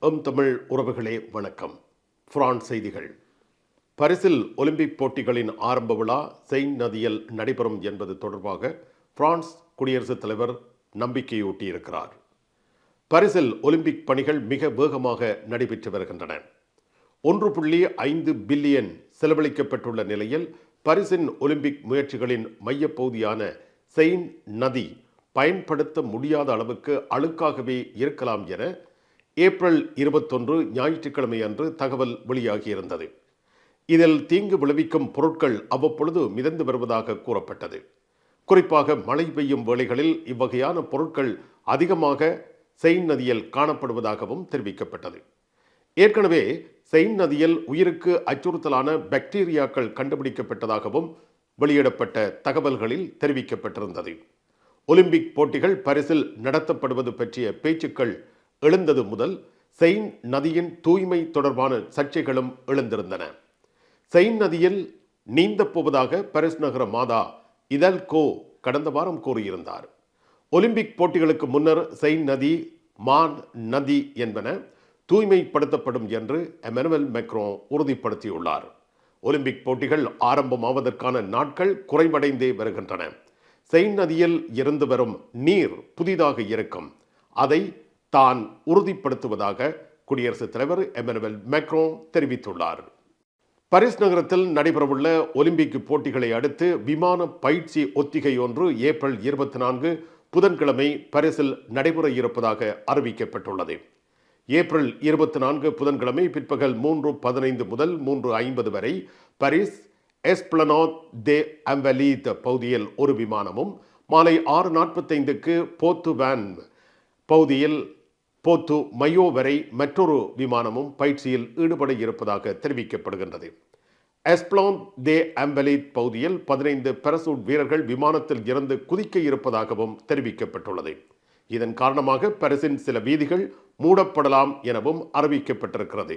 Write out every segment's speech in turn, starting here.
M Tamil உறவுகளே வணக்கம். France செய்திகள். பரிசில் ஒலிம்பிக் போட்டிகளின் ஆரம்ப விழா செயின் நதியில் நடைபெறும் என்பது தொடர்பாக பிரான்ஸ் குடியரசுத் தலைவர் நம்பிக்கையூட்டியிருக்கிறார். பரிசில் ஒலிம்பிக் பணிகள் மிக வேகமாக நடைபெற்று வருகின்றன. ஒன்று புள்ளி ஐந்து பில்லியன் செலவழிக்கப்பட்டுள்ள நிலையில் பரிசின் ஒலிம்பிக் முயற்சிகளின் மையப்பகுதியான செயின் நதி பயன்படுத்த முடியாத அளவுக்கு அழுக்காகவே இருக்கலாம் என ஏப்ரல் இருபத்தொன்று ஞாயிற்றுக்கிழமை அன்று தகவல் வெளியாகியிருந்தது. இதில் தீங்கு விளைவிக்கும் பொருட்கள் அவ்வப்பொழுது மிதந்து வருவதாக கூறப்பட்டது. குறிப்பாக மழை பெய்யும் வேளைகளில் இவ்வகையான பொருட்கள் அதிகமாக செயின் நதியில் காணப்படுவதாகவும் தெரிவிக்கப்பட்டது. ஏற்கனவே செயின் நதியில் உயிருக்கு அச்சுறுத்தலான பாக்டீரியாக்கள் கண்டுபிடிக்கப்பட்டதாகவும் வெளியிடப்பட்ட தகவல்களில் தெரிவிக்கப்பட்டிருந்தது. ஒலிம்பிக் போட்டிகள் பரிசில் நடத்தப்படுவது பற்றிய பேச்சுக்கள் எழுந்தது முதல் செயின் நதியின் தூய்மை தொடர்பான சர்ச்சைகளும் எழுந்திருந்தன. செயின் நதியில் நீந்தப் போவதாக பரிஸ் நகர மாதா இதல் கோ கடந்த வாரம் கூறியிருந்தார். ஒலிம்பிக் போட்டிகளுக்கு முன்னர் செயின் நதி மான் நதி என்பன தூய்மைப்படுத்தப்படும் என்று எமனுவல் மெக்ரோ உறுதிப்படுத்தியுள்ளார். ஒலிம்பிக் போட்டிகள் ஆரம்பமாவதற்கான நாட்கள் குறைவடைந்தே வருகின்றன. செயின் நதியில் இருந்து வரும் நீர் புதிதாக இருக்கும். அதை தான் உறுதிப்படுத்துவதாக குடியரசுத் தலைவர் எமனுவல் மேக்ரோ தெரிவித்துள்ளார். பாரிஸ் நகரத்தில் நடைபெறவுள்ள ஒலிம்பிக் போட்டிகளை அடுத்து விமான பயிற்சி ஒத்திகை ஒன்று ஏப்ரல் இருபத்தி நான்கு புதன்கிழமை பாரிஸில் நடைபெற இருப்பதாக அறிவிக்கப்பட்டுள்ளது. ஏப்ரல் இருபத்தி நான்கு புதன்கிழமை பிற்பகல் மூன்று பதினைந்து முதல் மூன்று ஐம்பது வரை பாரிஸ் எஸ்பிளனாத் தே அம்பலீத் பகுதியில் ஒரு விமானமும் மாலை ஆறு நாற்பத்தைந்துக்கு போத்து வேன் பகுதியில் போத்து மையோ வரை மற்றொரு விமானமும் பயிற்சியில் ஈடுபட இருப்பதாக தெரிவிக்கப்படுகின்றது. எஸ்பிளான் தே அம்பலித் பகுதியில் பதினைந்து பெரசூட் வீரர்கள் விமானத்தில் இருந்து குதிக்க இருப்பதாகவும் தெரிவிக்கப்பட்டுள்ளது. இதன் காரணமாக பரிசின் சில வீதிகள் மூடப்படலாம் எனவும் அறிவிக்கப்பட்டிருக்கிறது.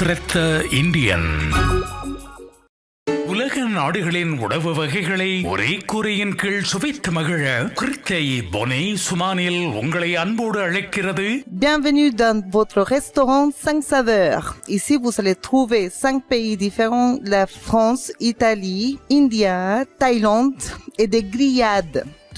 திரத்த இந்தியன் உலக நாடுகளின் உணவு வகைகளை ஒரே கூரையின் கீழ் சுவைத்து மகிழ கிருத்தை பொனே சுமானில் உங்களை அன்போடு அழைக்கிறது Bienvenue dans votre restaurant 5 saveurs. Ici, vous allez trouver 5 pays différents, la France, Italie, India, Thaïlande et des grillades.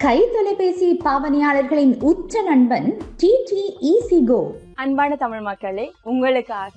கை தொலைபேசி பாவனையாளர்களின் உச்ச நண்பன் டி டி இசி கோ. அன்பான தமிழ் மக்களே உங்களுக்காக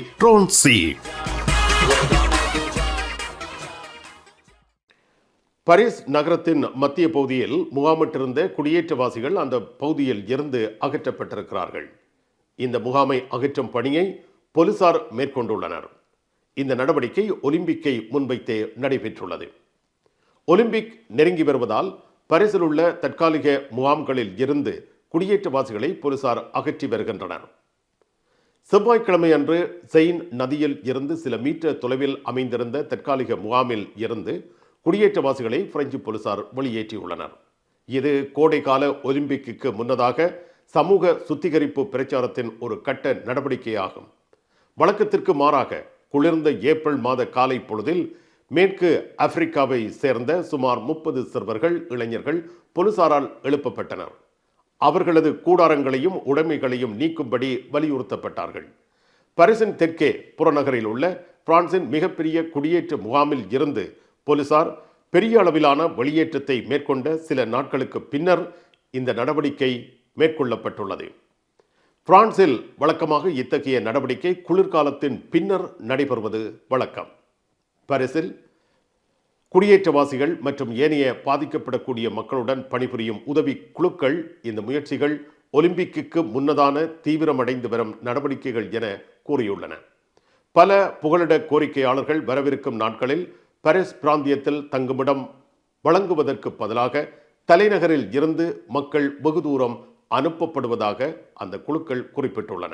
ரோன்சி. பாரிஸ் நகரத்தின் மத்திய பகுதியில் முகாமிட்டிருந்த குடியேற்றவாசிகள் அந்த பகுதியில் இருந்து அகற்றப்பட்டிருக்கிறார்கள். இந்த முகாமை அகற்றும் பணியை போலீசார் மேற்கொண்டுள்ளனர். இந்த நடவடிக்கை ஒலிம்பிக்கை முன்வைத்தே நடைபெற்றுள்ளது. ஒலிம்பிக் நெருங்கி வருவதால் பரிசில் உள்ள தற்காலிக முகாம்களில் இருந்து குடியேற்றவாசிகளை போலீசார் அகற்றி வருகின்றனர். செவ்வாய்க்கிழமை அன்று செயின் நதியில் இருந்து சில மீட்டர் தொலைவில் அமைந்திருந்த தற்காலிக முகாமில் இருந்து குடியேற்றவாசிகளை பிரெஞ்சு போலீசார் வெளியேற்றியுள்ளனர். இது கோடைகால ஒலிம்பிக்கு முன்னதாக சமூக சுத்திகரிப்பு பிரச்சாரத்தின் ஒரு கட்ட நடவடிக்கையாகும். வழக்கத்திற்கு மாறாக குளிர்ந்த ஏப்ரல் மாத காலை பொழுதில் மேற்கு ஆப்பிரிக்காவை சேர்ந்த சுமார் முப்பது சிறுவர்கள் இளைஞர்கள் போலீசாரால் எழுப்பப்பட்டனர். அவர்களது கூடாரங்களையும் உடைமைகளையும் நீக்கும்படி வலியுறுத்தப்பட்டார்கள். பரிசின் தெற்கே புறநகரில் உள்ள பிரான்சின் மிகப்பெரிய குடியேற்ற முகாமில் இருந்து போலீசார் பெரிய அளவிலான வெளியேற்றத்தை மேற்கொண்ட சில நாட்களுக்கு பின்னர் இந்த நடவடிக்கை மேற்கொள்ளப்பட்டுள்ளது. பிரான்சில் வழக்கமாக இத்தகைய நடவடிக்கை குளிர்காலத்தின் பின்னர் நடைபெறுவது வழக்கம். பரிசில் குடியேற்றவாசிகள் மற்றும் ஏனைய பாதிக்கப்படக்கூடிய மக்களுடன் பணிபுரியும் உதவி குழுக்கள் இந்த முயற்சிகள் ஒலிம்பிக்கு முன்னதான தீவிரமடைந்து வரும் நடவடிக்கைகள் என கூறியுள்ளன. பல புகலிட கோரிக்கையாளர்கள் வரவிருக்கும் நாட்களில் பாரிஸ் பிராந்தியத்தில் தங்குமிடம் வழங்குவதற்கு பதிலாக தலைநகரில் இருந்து மக்கள் வெகு தூரம் அனுப்பப்படுவதாக அந்த குழுக்கள் குறிப்பிட்டுள்ளன.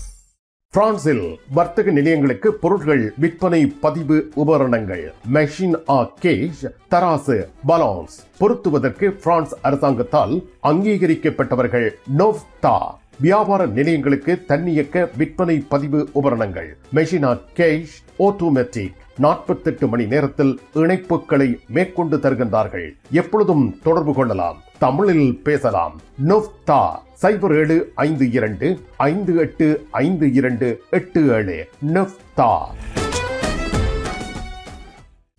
பிரான்சில் வர்த்தக நிலையங்களுக்கு பொருட்கள் விற்பனை பதிவு உபகரணங்கள். மெஷின் ஆ கேஷ் தராசு பலான்ஸ் பொருத்துவதற்கு பிரான்ஸ் அரசாங்கத்தால் அங்கீகரிக்கப்பட்டவர்கள். நோவ்தா வியாபார நிலையங்களுக்கு தன்னியக்க விற்பனை பதிவு உபகரணங்கள். மெஷினா கேஷ் ஆட்டோமேட்டிக் நாற்பத்தெட்டு மணி நேரத்தில் இணைப்புகளை மேற்கொண்டு தருகின்றார்கள். எப்பொழுதும் தொடர்பு கொள்ளலாம். தமிழில் பேசலாம். நொஃப்தா சைபர் ஏழு ஐந்து இரண்டு ஐந்து எட்டு ஐந்து இரண்டு எட்டு ஏழு. நொஃப்தா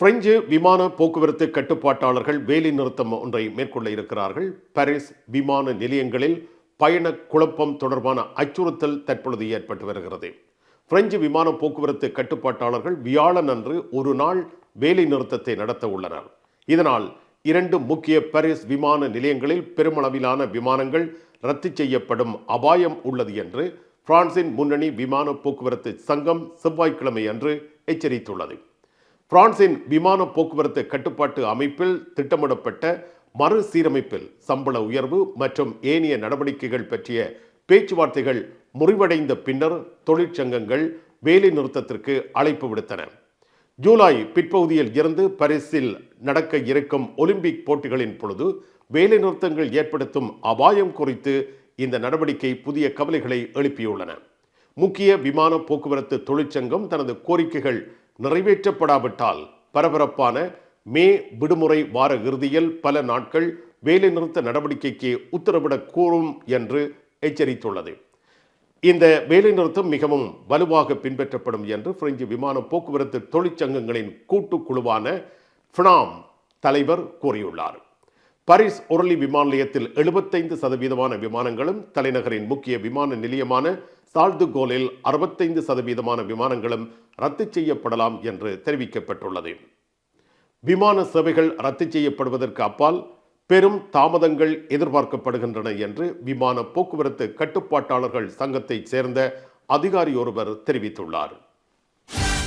பிரெஞ்சு விமான போக்குவரத்து கட்டுப்பாட்டாளர்கள் வேலை நிறுத்தம் ஒன்றை மேற்கொள்ள இருக்கிறார்கள். பாரிஸ் விமான நிலையங்களில் பயண குழப்பம் தொடர்பான அச்சுறுத்தல் தற்பொழுது ஏற்பட்டு வருகிறது. பிரெஞ்சு விமான போக்குவரத்து கட்டுப்பாட்டாளர்கள் வியாழன் அன்று ஒரு நாள் வேலை நிறுத்தத்தை நடத்த உள்ளனர். இதனால் இரண்டு முக்கிய பாரிஸ் விமான நிலையங்களில் பெருமளவிலான விமானங்கள் ரத்து செய்யப்படும் அபாயம் உள்ளது என்று பிரான்சின் முன்னணி விமான போக்குவரத்து சங்கம் செவ்வாய்க்கிழமை அன்று எச்சரித்துள்ளது. பிரான்சின் விமான போக்குவரத்து கட்டுப்பாட்டு அமைப்பில் திட்டமிடப்பட்ட மறுசீரமைப்பில் சம்பள உயர்வு மற்றும் ஏனைய நடவடிக்கைகள் பற்றிய பேச்சுவார்த்தைகள் முறிவடைந்த பின்னர் தொழிற்சங்கங்கள் வேலை நிறுத்தத்திற்கு அழைப்பு விடுத்தன. ஜூலை பிற்பகுதியில் இருந்து பரிசில் நடக்க இருக்கும் ஒலிம்பிக் போட்டிகளின் பொழுது வேலை நிறுத்தங்கள் ஏற்படுத்தும் அபாயம் குறித்து இந்த நடவடிக்கை புதிய கவலைகளை எழுப்பியுள்ளன. முக்கிய விமான போக்குவரத்து தொழிற்சங்கம் தனது கோரிக்கைகள் நிறைவேற்றப்படாவிட்டால் பரபரப்பான மே விடுமுறை வார இறுதியில் பல நாட்கள் வேலைநிறுத்த நடவடிக்கைக்கு உத்தரவிடக்கூறும் என்று எச்சரித்துள்ளது. இந்த வேலைநிறுத்தம் மிகவும் வலுவாக பின்பற்றப்படும் என்று பிரெஞ்சு விமான போக்குவரத்து தொழிற்சங்கங்களின் கூட்டுக்குழுவான ஃபினாம் தலைவர் கூறியுள்ளார். பாரிஸ் ஒரலி விமான நிலையத்தில் எழுபத்தைந்து சதவீதமான விமானங்களும் தலைநகரின் முக்கிய விமான நிலையமான சால்துகோலில் அறுபத்தைந்து சதவீதமான விமானங்களும் ரத்து செய்யப்படலாம் என்று தெரிவிக்கப்பட்டுள்ளது. விமான சேவைகள் ரத்து செய்யப்படுவதற்கு அப்பால் பெரும் தாமதங்கள் எதிர்பார்க்கப்படுகின்றன என்று விமான போக்குவரத்து கட்டுப்பாட்டாளர்கள் சங்கத்தைச் சேர்ந்த அதிகாரி ஒருவர் தெரிவித்துள்ளார்.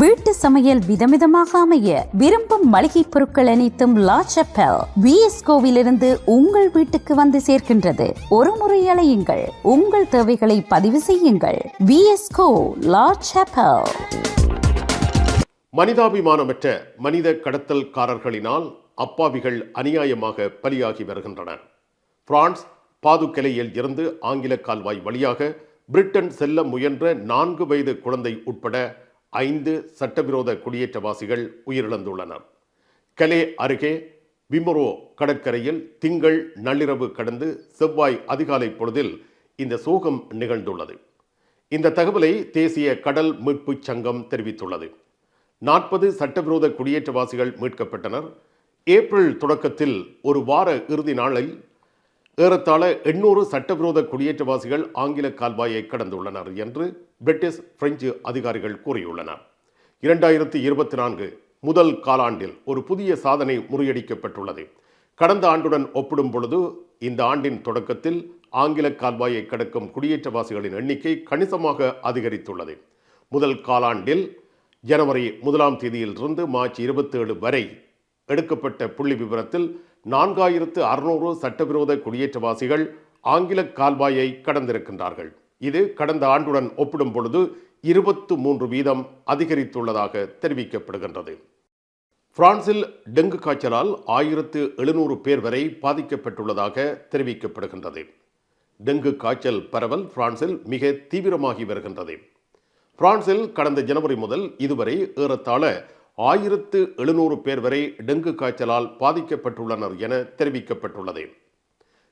வீட்டு சமையல் விதவிதமாக அமைய விரும்பும் மளிகை பொருட்கள் அனைத்தும் லா செப்பல். விஎஸ்கோவிலிருந்து உங்கள் வீட்டுக்கு வந்து சேர்க்கின்றது ஒரு முறை அலையுங்கள். உங்கள் தேவைகளை பதிவு செய்யுங்கள். விஎஸ்கோ லா செப்பல். மனிதாபிமானமற்ற மனித கடத்தல்காரர்களினால் அப்பாவிகள் அநியாயமாக பலியாகி வருகின்றனர் பிரான்ஸ் பாதுக்கலையில் இருந்து ஆங்கில கால்வாய் வழியாக பிரிட்டன் செல்ல முயன்ற நான்கு வயது குழந்தை உட்பட ஐந்து சட்டவிரோத குடியேற்றவாசிகள் உயிரிழந்துள்ளனர். கலே அருகே விமரோ கடற்கரையில் திங்கள் நள்ளிரவு கடந்து செவ்வாய் அதிகாலை பொழுதில் இந்த சோகம் நிகழ்ந்துள்ளது. இந்த தகவலை தேசிய கடல் மீட்புச் சங்கம் தெரிவித்துள்ளது. நாற்பது சட்டவிரோத குடியேற்றவாசிகள் மீட்கப்பட்டனர். ஏப்ரல் தொடக்கத்தில் ஒரு வார இறுதி நாளில் ஏறத்தாழ எண்ணூறு சட்டவிரோத குடியேற்றவாசிகள் ஆங்கில கால்வாயை கடந்துள்ளனர் என்று பிரிட்டிஷ் பிரெஞ்சு அதிகாரிகள் கூறியுள்ளனர். இரண்டாயிரத்தி இருபத்தி நான்கு முதல் காலாண்டில் ஒரு புதிய சாதனை முறியடிக்கப்பட்டுள்ளது. கடந்த ஆண்டுடன் ஒப்பிடும் பொழுது இந்த ஆண்டின் தொடக்கத்தில் ஆங்கில கால்வாயை கடக்கும் குடியேற்றவாசிகளின் எண்ணிக்கை கணிசமாக அதிகரித்துள்ளது. முதல் காலாண்டில் ஜனவரி முதலாம் தேதியிலிருந்து மார்ச் இருபத்தேழு வரை எடுக்கப்பட்ட புள்ளி விவரத்தில் நான்காயிரத்து அறுநூறு சட்டவிரோத குடியேற்றவாசிகள் ஆங்கில கால்வாயை கடந்திருக்கின்றார்கள். இது கடந்த ஆண்டுடன் ஒப்பிடும் பொழுது இருபத்து மூன்று வீதம் அதிகரித்துள்ளதாக தெரிவிக்கப்படுகின்றது. பிரான்சில் டெங்கு காய்ச்சலால் ஆயிரத்து எழுநூறு பேர் வரை பாதிக்கப்பட்டுள்ளதாக தெரிவிக்கப்படுகின்றது. டெங்கு காய்ச்சல் பரவல் பிரான்சில் மிக தீவிரமாகி வருகின்றது. பிரான்சில் கடந்த ஜனவரி முதல் இதுவரை ஏறத்தாழ ஆயிரத்து எழுநூறு பேர் வரை டெங்கு காய்ச்சலால் பாதிக்கப்பட்டுள்ளனர் என தெரிவிக்கப்பட்டுள்ளது.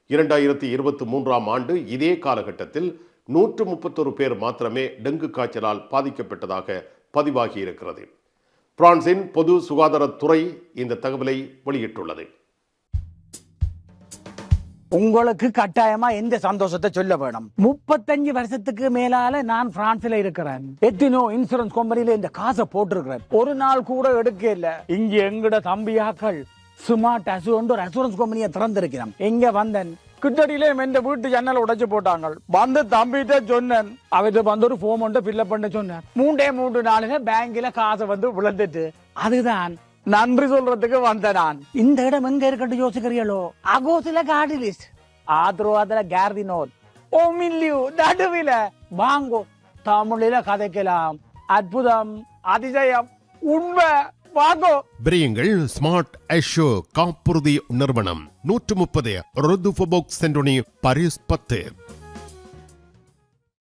இரண்டாயிரத்தி இருபத்தி மூன்றாம் ஆண்டு இதே காலகட்டத்தில் நூற்று முப்பத்தொரு பேர் மாத்திரமே டெங்கு காய்ச்சலால் பாதிக்கப்பட்டதாக பதிவாகி இருக்கிறது பிரான்சின் பொது சுகாதாரத்துறை இந்த தகவலை வெளியிட்டுள்ளது. உங்களுக்கு கட்டாயமா எந்த சந்தோஷத்தை சொல்ல வேணும்? முப்பத்தஞ்சு வருஷத்துக்கு மேலால நான் பிரான்ஸ்ல இருக்கிறேன். எத்தனோ இன்சூரன்ஸ் கம்பெனில இந்த காசை போட்டிருக்கிறேன். ஒரு நாள் கூட எடுக்க இல்ல. இங்க எங்கட தம்பியாக்கள் ஸ்மார்ட் அசூர் ஒரு அசூரன்ஸ் கம்பெனியை திறந்திருக்கிறோம் எங்க வந்தேன்? கிட்டடியில எந்த வீட்டு ஜன்னல் உடைச்சு போட்டாங்க வந்து தம்பிட்ட சொன்னேன். அவர்கிட்ட வந்து ஒரு ஃபோம் ஒன்று ஃபில்அப் பண்ண சொன்னேன். மூன்றே மூன்று நாளுங்க பேங்க்ல காசை வந்து விழுந்துட்டு. அதுதான் நன்றி சொல்றதுக்கு வந்த நான். இந்த இடம் எங்க இருக்கட்டும் யோசிக்கிறீங்களோ? அகோசில கார்டு லிஸ்ட் ஆத்ரோவாதுல கேர்தினோத் ஓ மில்லியூ நடுவில. வாங்கோ தமிழில கதைக்கலாம். அற்புதம் அதிசயம் உண்மை. வாங்கோ. பிரியுங்கள் ஸ்மார்ட் ஐஷோ காப்புறுதி நிறுவனம். நூற்று முப்பது ருதுஃபோபோக் சென்டோனி பரிஸ் பத்து.